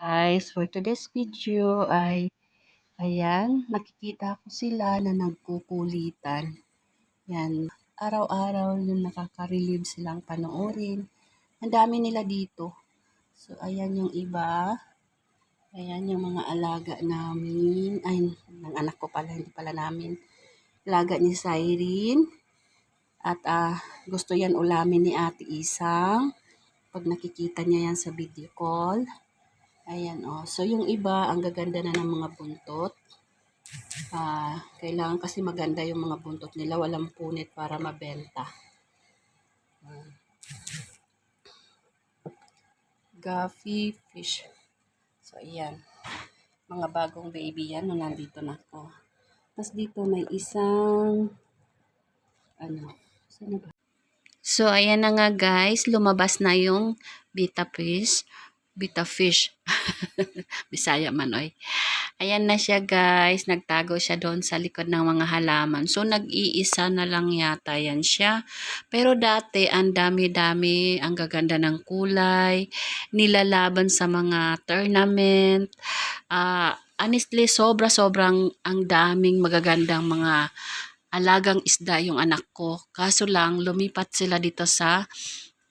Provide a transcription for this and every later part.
guys, for today's video ay ayan, nakikita ko sila na nagkukulitan. Yan, araw-araw yung nakaka-relieve silang panoorin. Ang dami nila dito. So ayan yung iba. Ayan yung mga alaga namin. Ay, ng anak ko pala, hindi pala namin. Alaga ni Cyrene. At ah, gusto yan ulamin ni Ate Isang. Pag nakikita niya yan sa video call. Ayan, oh. So, yung iba, ang gaganda na ng mga buntot. Ah, kailangan kasi maganda yung mga buntot nila. Walang punit para mabenta. Ah. Guffy fish. So, ayan. Mga bagong baby yan nung nandito na ako. Tapos dito may isang ano, saan na ba? So, ayan na nga guys, lumabas na yung beta fish. Beta fish. Bisaya man oy. Ayan na siya guys, nagtago siya doon sa likod ng mga halaman. So, nag-iisa na lang yata yan siya. Pero dati, ang dami-dami, ang gaganda ng kulay, nilalaban sa mga tournament. Ah, honestly, sobra-sobrang ang daming magagandang mga alagang isda yung anak ko. Kaso lang, lumipat sila dito sa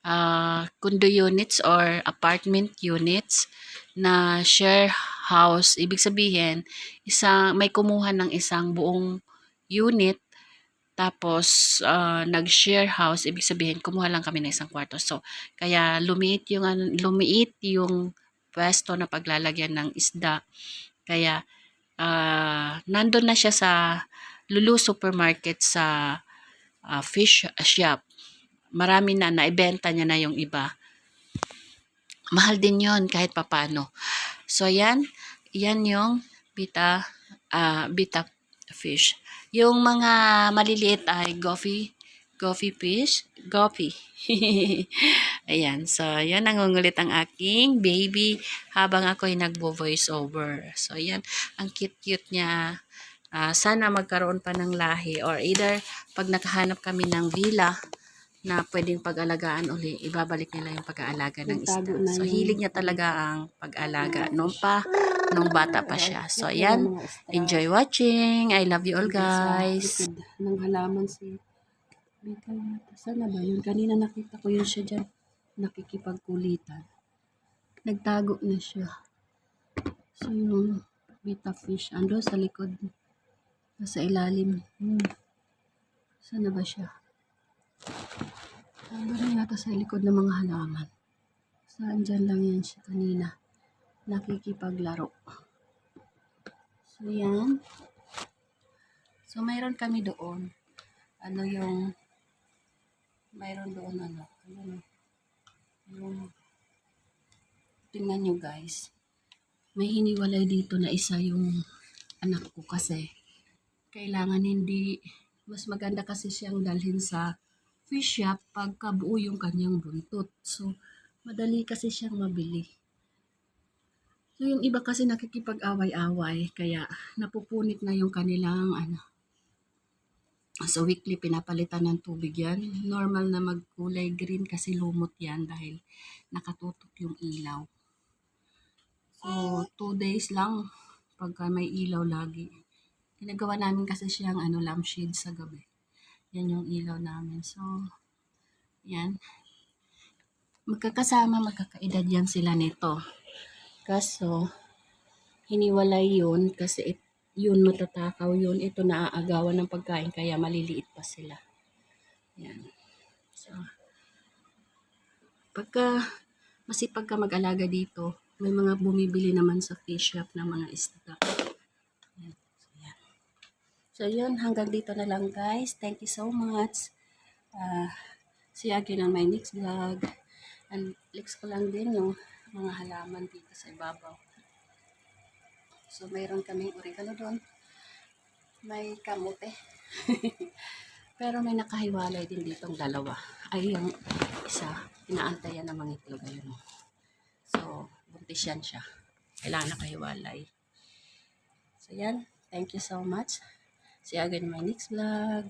uh, condo units or apartment units na share house. Ibig sabihin, isa, may kumuha ng isang buong unit tapos uh, nag-share house, ibig sabihin kumuha lang kami ng isang kwarto. So, kaya lumiit yung ano, lumiit yung pwesto na paglalagyan ng isda. Kaya uh, nandun na siya sa Lulu Supermarket sa uh, fish shop marami na, naibenta niya na yung iba. Mahal din yon kahit papano. So, yan. Yan yung bita, uh, bita fish. Yung mga maliliit ay goffy, goffy fish, goffy. Ayan. So, yan nangungulit ang aking baby habang ako ay nagbo-voice over. So, yan. Ang cute-cute niya. Uh, sana magkaroon pa ng lahi or either pag nakahanap kami ng villa, na pwedeng pag-alagaan uli, ibabalik nila yung pag-aalaga ng isda. So, hilig niya talaga ang pag-alaga nung pa, nung bata pa siya. So, ayan. Enjoy watching. I love you all, guys. Nang halaman si Bita. Sana ba yun? Kanina nakita ko yun siya dyan. Nakikipagkulitan. Nagtago na siya. So, yung bita fish. Ando sa likod. Sa ilalim. Hmm. Sana ba siya? Ando rin yata sa likod ng mga halaman. Saan dyan lang yan siya kanina. Nakikipaglaro. So, yan. So, mayroon kami doon. Ano yung mayroon doon ano. Ano yung tingnan nyo guys. May hiniwalay dito na isa yung anak ko kasi kailangan hindi mas maganda kasi siyang dalhin sa fish shop pagka buo yung kanyang buntot. So, madali kasi siyang mabili. So, yung iba kasi nakikipag-away-away, kaya napupunit na yung kanilang ano. So, weekly pinapalitan ng tubig yan. Normal na magkulay green kasi lumot yan dahil nakatutok yung ilaw. So, two days lang pagka may ilaw lagi. Ginagawa namin kasi siyang ano, lampshade sa gabi. Yan yung ilaw namin. So, yan. Magkakasama, magkakaedad yan sila nito. Kaso, hiniwalay yun kasi it, yun matatakaw yun. Ito naaagawan ng pagkain kaya maliliit pa sila. Yan. So, pagka masipag ka mag-alaga dito, may mga bumibili naman sa fish shop ng mga isda. So, yun. Hanggang dito na lang, guys. Thank you so much. Uh, see you again on my next vlog. And flex ko lang din yung mga halaman dito sa ibabaw. So, mayroon kaming oregano doon. May kamote. Pero may nakahiwalay din ditong dalawa. Ay, yung isa, inaantayan ng mga itlog. Ayun. So, buntis yan siya. Kailangan nakahiwalay. So, yan. Thank you so much. See you again in my next vlog.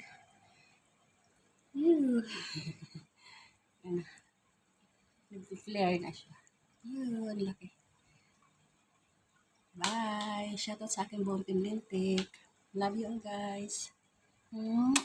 Ew. Nag-flare na siya. Ang laki. Bye! Shoutout sa aking buong team Lintik. Love you all guys. Hmm?